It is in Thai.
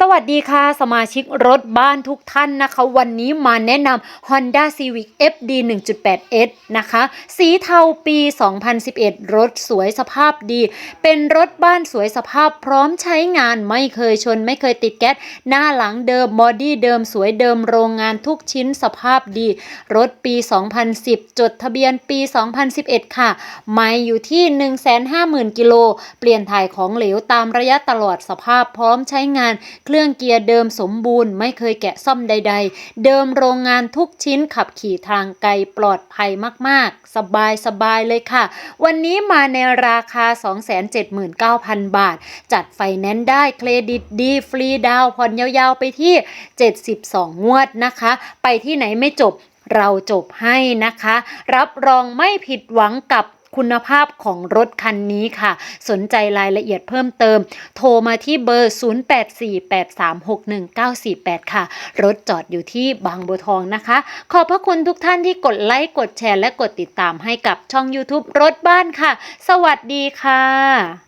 สวัสดีค่ะ สมาชิกรถบ้านทุกท่านนะคะ วันนี้มาแนะนำ Honda Civic FD 1.8S นะคะ สีเทาปี 2011 รถสวยสภาพดี เป็นรถบ้านสวยสภาพพร้อมใช้งานไม่เคยชนไม่เคยติดแก๊ส หน้าหลังเดิมบอดี้เดิมสวยเดิมโรงงานทุกชิ้นสภาพดี รถปี 2010 จดทะเบียนปี 2011 ค่ะ ไม่อยู่ที่ 150,000 กิโล เปลี่ยนถ่ายของเหลวตามระยะตลอดสภาพพร้อมใช้งานเครื่องเกียร์เดิมสมบูรณ์ไม่เคยแกะซ่อมใด ๆ เดิมโรงงานทุกชิ้นขับขี่ทางไกลปลอดภัยมากๆ สบายสบายๆเลยค่ะ วันนี้มาในราคา 279,000 บาท จัดไฟแนนซ์ได้เครดิตดีฟรีดาวผ่อนยาวๆ ไปที่ 72 งวดนะคะ ไปที่ไหนไม่จบเราจบให้นะคะ รับรองไม่ผิดหวังกับ คุณภาพของรถคันนี้ค่ะ สนใจรายละเอียดเพิ่มเติม โทรมาที่เบอร์ 0848361948 ค่ะ รถจอดอยู่ที่บางบัวทองนะคะ ขอบพระคุณทุกท่านที่กดไลค์กดแชร์และกดติดตามให้กับช่อง YouTube รถบ้านค่ะ สวัสดีค่ะ